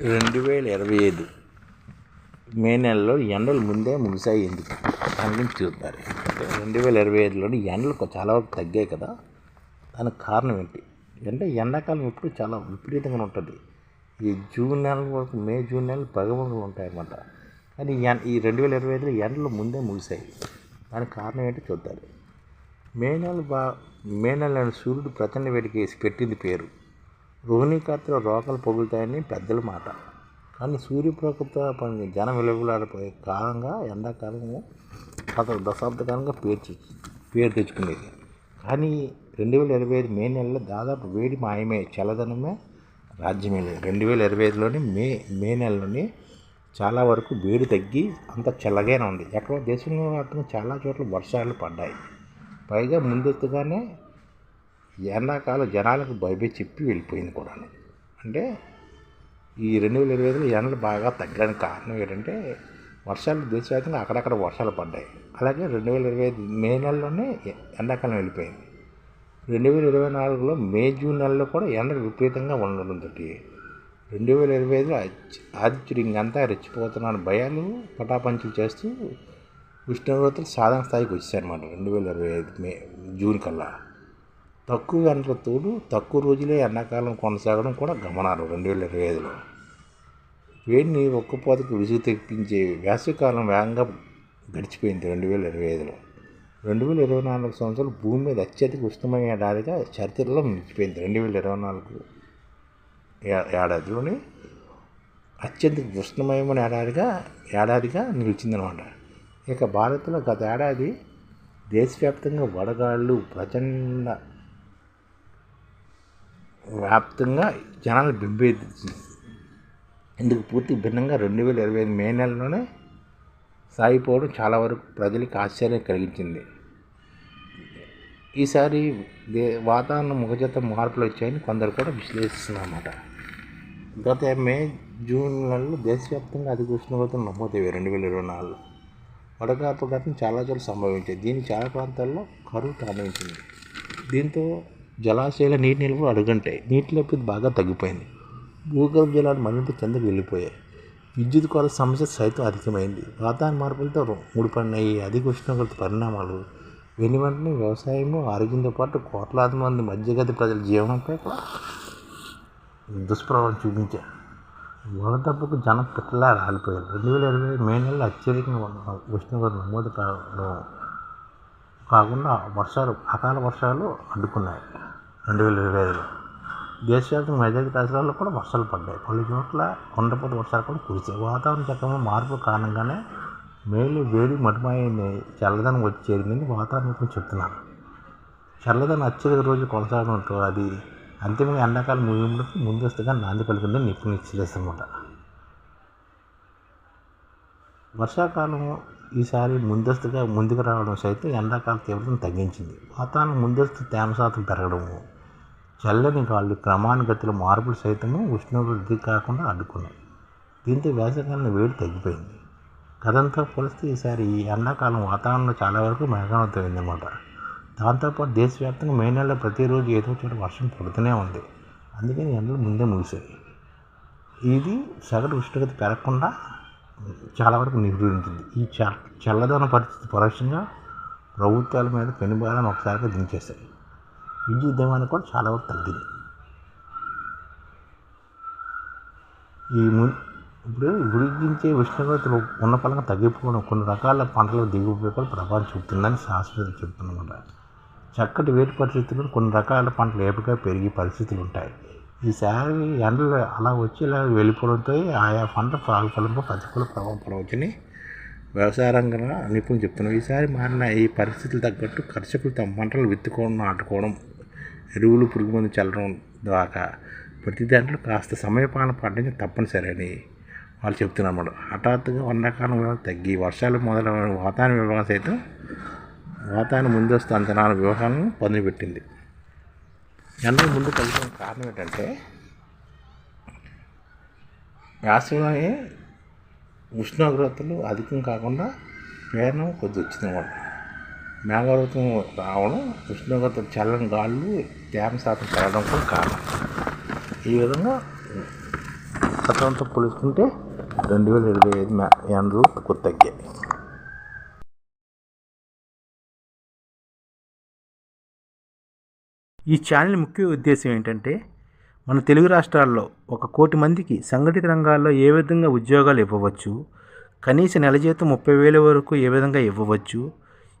రెండు వేల ఇరవై ఐదు మే నెలలో ఎండలు ముందే ముగిసాయి ఎందుకు? దాని గురించి చూద్దారు రెండు వేల ఇరవై ఐదులోని ఎండలు చాలా వరకు తగ్గాయి కదా? దానికి కారణం ఏంటి? అంటే ఎండాకాలం ఎప్పుడు చాలా విపరీతంగా ఉంటుంది. ఈ జూన్ నెల వరకు మే జూన్ నెలలు పగమలు ఉంటాయన్నమాట. కానీ ఈ ఎన్- ఈ రెండు వేల ఇరవై ఐదులో ఎండలు ముందే ముగిసాయి దానికి కారణం ఏంటి చూద్దారు మే నెల బా మే నెల సూర్యుడు ప్రచండ వేడికి వేసి పెట్టింది పేరు. రోహిణీ రోకలు పొగులుతాయని పెద్దల మాట. కానీ సూర్యప్రకృత పని జనం విలువలాడిపోయే కాలంగా ఎండాకాలము గత దశాబ్దకాలంగా పేరు తెచ్చు- పేరు తెచ్చుకునేది. కానీ రెండు వేల ఇరవై ఐదు మే నెలలో దాదాపు వేడి మాయమే చల్లదనమే రాజ్యమే. లేదు రెండు వేల ఇరవై ఐదులోని మే మే నెలలోని చాలా వరకు వేడి తగ్గి అంత చల్లగానే ఉంది. ఎక్కడో దేశంలో చాలా చోట్ల వర్షాలు పడ్డాయి. పైగా ముందస్తుగానే ఎండాకాలం జనాలకు భయపడి చెప్పి వెళ్ళిపోయింది కూడా అంటే ఈ రెండు వేల ఇరవై ఐదులో ఎండలు బాగా తగ్గడానికి కారణం ఏంటంటే వర్షాలు దేశవ్యాప్తంగా అక్కడక్కడ వర్షాలు పడ్డాయి. అలాగే రెండు వేల ఇరవై ఐదు మే నెలలోనే ఎండాకాలం వెళ్ళిపోయింది. రెండు వేల ఇరవై నాలుగులో మే జూన్ నెలలో కూడా ఎండలు విపరీతంగా ఉండడంతో రెండు వేల ఇరవై ఐదులో ఆదిత్యుడు ఇంకంతా రెచ్చిపోతున్నాను భయాలు పటాపంచులు చేస్తూ ఉష్ణోగ్రతలు సాధారణ స్థాయికి వచ్చాయన్నమాట రెండు వేల ఇరవై ఐదు మే జూన్ కల్లా. తక్కువ గంటల తోడు తక్కువ రోజులే ఎండాకాలం కొనసాగడం కూడా గమనాలు రెండు వేల ఇరవై ఐదులో వేడిని ఒక్కపోతకు విసుగు తెప్పించే వేసవికాలం వేగంగా గడిచిపోయింది రెండు వేల ఇరవై ఐదులో రెండు వేల ఇరవై నాలుగు సంవత్సరాలు భూమి మీద అత్యధిక ఉష్ణమైన ఏడాదిగా చరిత్రలో నిలిచిపోయింది. రెండు వేల ఇరవై నాలుగు ఏడాదిలోని అత్యంత ఉష్ణమయమైన ఏడాదిగా ఏడాదిగా నిలిచిందనమాట ఇక భారత్లో గత ఏడాది దేశవ్యాప్తంగా వడగాళ్ళు ప్రచండ వ్యాప్తంగా జనాలు బింబేసింది ఇందుకు పూర్తి భిన్నంగా రెండు వేల ఇరవై ఐదు మే నెలలోనే సాగిపోవడం చాలా వరకు ప్రజలకు ఆశ్చర్యం కలిగించింది. ఈసారి దే వాతావరణ ముఖజత మార్పులు వచ్చాయని కొందరు కూడా విశ్లేషిస్తున్నారన్నమాట. గత మే జూన్ నెలలో దేశవ్యాప్తంగా అధిక ఉష్ణోగ్రతలు నమోదయ్యాయి రెండు వేల ఇరవై నాలుగులో. వడగాపు ఘటన చాలా చోట్ల సంభవించాయి. దీని చాలా ప్రాంతాల్లో కరువు కారణించింది దీంతో జలాశయాల నీటి నిల్వలు అడుగంటాయి నీటి లభ్యత బాగా తగ్గిపోయింది. భూగర్భ జలాలు మరింత కిందకు వెళ్ళిపోయాయి. విద్యుత్ కొరత సమస్య సైతం అధికమైంది. వాతావరణ మార్పులతో ముడిపడిన ఈ అధిక ఉష్ణోగ్రత పరిణామాలు వెను వెంటనే వ్యవసాయము ఆరోగ్యంతో పాటు కోట్లాది మంది మధ్యగతి ప్రజల జీవనంపై కూడా దుష్ప్రభావం చూపించాయి. వడదెబ్బకు జనం పిట్టలా రాలిపోయారు. రెండు వేల ఇరవై మే నెలలో అత్యధికంగా ఉష్ణోగ్రత నమోదు కావడం కాకుండా వర్షాలు అకాల వర్షాలు అడ్డుకున్నాయి. రెండు వేల ఇరవై ఐదులో దేశవ్యాప్తంగా మెజారిటీ రాష్ట్రాల్లో కూడా వర్షాలు పడ్డాయి. పలు చోట్ల కొండపోత వర్షాలు కూడా కురిసాయి వాతావరణ చక్రంలో మార్పు కారణంగానే మేలు వేడి మటుమాయని చల్లదనం వచ్చి చేరిందని వాతావరణ నిపుణులు చెప్తున్నారు. చల్లదనం అత్యధిక రోజు కొనసాగడంతో అది అంతిమంగా ఎండాకాలం ముగింపులకు ముందస్తుగా నాంది పలికిందని నిపుణులు హెచ్చరిస్తున్నమాట. వర్షాకాలం ఈసారి ముందస్తుగా ముందుకు రావడం సైతం ఎండాకాల తీవ్రతను తగ్గించింది. వాతావరణం ముందస్తు తేమ శాతం పెరగడము చల్లని గాళ్ళు క్రమానుగతిలో మార్పులు సైతము ఉష్ణోగ్రత కాకుండా అడ్డుకున్నాయి. దీంతో వేసవికాలంలో వేడి తగ్గిపోయింది. గతంతో పోలిస్తే ఈసారి ఈ ఎండాకాలం వాతావరణంలో చాలా వరకు మేఘావంతమైందన్నమాట. దాంతోపాటు దేశవ్యాప్తంగా మే నెలలో ప్రతిరోజు ఏదో చోట వర్షం పడుతూనే ఉంది. అందుకని ఎండలు ముందే ముగిశాయి. ఇది సగటు ఉష్ణోగ్రత పెరగకుండా చాలా వరకు నిరోధించింది ఈ చల్లదన పరిస్థితి పరోక్షంగా ప్రభుత్వాల మీద పెనుభారాన్ని ఒకసారిగా దించేశాయి. విద్యుత్ డిమాండ్ కూడా చాలా వరకు తగ్గింది. ఈ ము ఇప్పుడు వృద్ధించే ఉష్ణోగ్రతలు ఉన్న పరంగా తగ్గిపోవడం కొన్ని రకాల పంటల దిగుబడి ప్రభావం చూపుతుందని శాస్త్రవేత్తలు చెప్తున్నమాట. చక్కటి వేటి పరిస్థితుల్లో కొన్ని రకాల పంటలు ఏపుగా పెరిగే పరిస్థితులు ఉంటాయి. ఈసారి ఎండలు అలా వచ్చి ఇలా వెళ్ళిపోవడంతో ఆయా పంట సాగు ఫలంపై ప్రతికూల ప్రభావం పడవచ్చని వ్యవసాయ రంగంలో నిపుణులు చెప్తున్నారు. ఈసారి మారిన ఈ పరిస్థితులు తగ్గట్టు కర్షకులు తమ పంటలు విత్తుకోవడం నాటుకోవడం ఎరువులు పురుగు మందు చల్లడం ద్వారా ప్రతి దాంట్లో కాస్త సమయపాలన పాటించడం తప్పనిసరి అని వాళ్ళు చెప్తున్నారు హఠాత్తుగా ఎండాకాలం తగ్గి వర్షాలు మొదలైన వాతావరణ విభాగం సైతం వాతావరణ ముందస్తు అంచనాల వ్యూహాలను పొందిపెట్టింది ఎండలు ముందు కలిగిన కారణం ఏంటంటే వేసవిలోనే ఉష్ణోగ్రతలు అధికం కాకుండా పేరణం కొద్ది వచ్చింది అన్నమాట మేఘావృతం రావడం ఉష్ణోగ్రత చల్లని గాళ్ళు తేమ శాతం పెరగడం కూడా కారణం. ఈ విధంగా గతంతో పోలుస్తుంటే రెండు వేల ఇరవై ఐదు మ్యా ఎండలు కొద్ది తగ్గాయి. ఈ ఛానల్ ముఖ్య ఉద్దేశం ఏంటంటే మన తెలుగు రాష్ట్రాల్లో ఒక కోటి మందికి సంఘటిత రంగాల్లో ఏ విధంగా ఉద్యోగాలు ఇవ్వవచ్చు కనీస నెల జీతం ముప్పై వేల వరకు ఏ విధంగా ఇవ్వవచ్చు